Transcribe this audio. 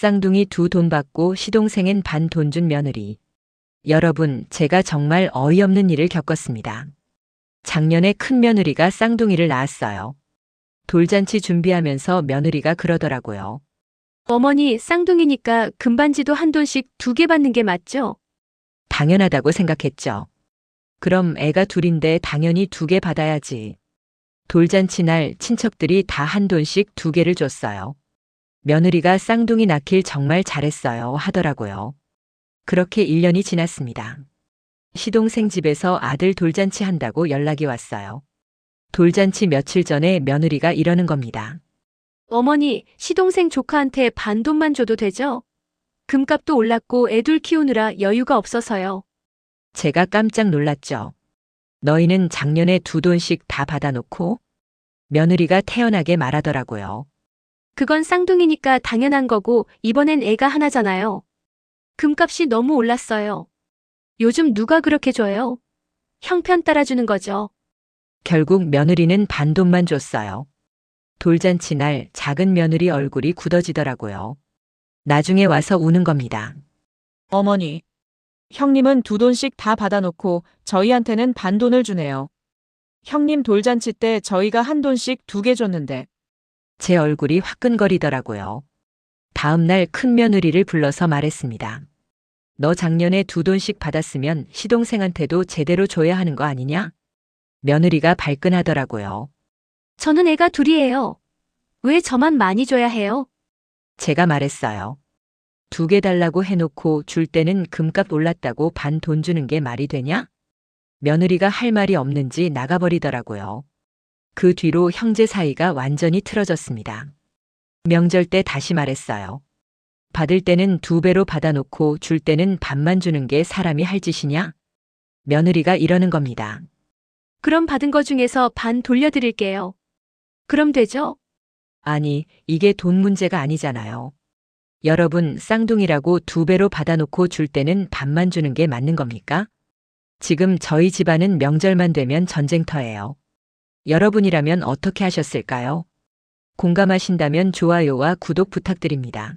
쌍둥이 두 돈 받고 시동생엔 반 돈 준 며느리. 여러분, 제가 정말 어이없는 일을 겪었습니다. 작년에 큰 며느리가 쌍둥이를 낳았어요. 돌잔치 준비하면서 며느리가 그러더라고요. 어머니 쌍둥이니까 금반지도 한 돈씩 두 개 받는 게 맞죠? 당연하다고 생각했죠. 그럼 애가 둘인데 당연히 두 개 받아야지. 돌잔치 날 친척들이 다 한 돈씩 두 개를 줬어요. 며느리가 쌍둥이 낳길 정말 잘했어요 하더라고요. 그렇게 1년이 지났습니다. 시동생 집에서 아들 돌잔치 한다고 연락이 왔어요. 돌잔치 며칠 전에 며느리가 이러는 겁니다. 어머니 시동생 조카한테 반 돈만 줘도 되죠? 금값도 올랐고 애둘 키우느라 여유가 없어서요. 제가 깜짝 놀랐죠. 너희는 작년에 두 돈씩 다 받아놓고 며느리가 태연하게 말하더라고요. 그건 쌍둥이니까 당연한 거고 이번엔 애가 하나잖아요. 금값이 너무 올랐어요. 요즘 누가 그렇게 줘요? 형편 따라주는 거죠. 결국 며느리는 반돈만 줬어요. 돌잔치 날 작은 며느리 얼굴이 굳어지더라고요. 나중에 와서 우는 겁니다. 어머니. 형님은 두 돈씩 다 받아놓고 저희한테는 반 돈을 주네요. 형님 돌잔치 때 저희가 한 돈씩 두 개 줬는데 제 얼굴이 화끈거리더라고요. 다음 날 큰 며느리를 불러서 말했습니다. 너 작년에 두 돈씩 받았으면 시동생한테도 제대로 줘야 하는 거 아니냐? 며느리가 발끈하더라고요. 저는 애가 둘이에요. 왜 저만 많이 줘야 해요? 제가 말했어요. 두 개 달라고 해놓고 줄 때는 금값 올랐다고 반 돈 주는 게 말이 되냐? 며느리가 할 말이 없는지 나가버리더라고요. 그 뒤로 형제 사이가 완전히 틀어졌습니다. 명절 때 다시 말했어요. 받을 때는 두 배로 받아놓고 줄 때는 반만 주는 게 사람이 할 짓이냐? 며느리가 이러는 겁니다. 그럼 받은 거 중에서 반 돌려드릴게요. 그럼 되죠? 아니, 이게 돈 문제가 아니잖아요. 여러분, 쌍둥이라고 두 배로 받아놓고 줄 때는 반만 주는 게 맞는 겁니까? 지금 저희 집안은 명절만 되면 전쟁터예요. 여러분이라면 어떻게 하셨을까요? 공감하신다면 좋아요와 구독 부탁드립니다.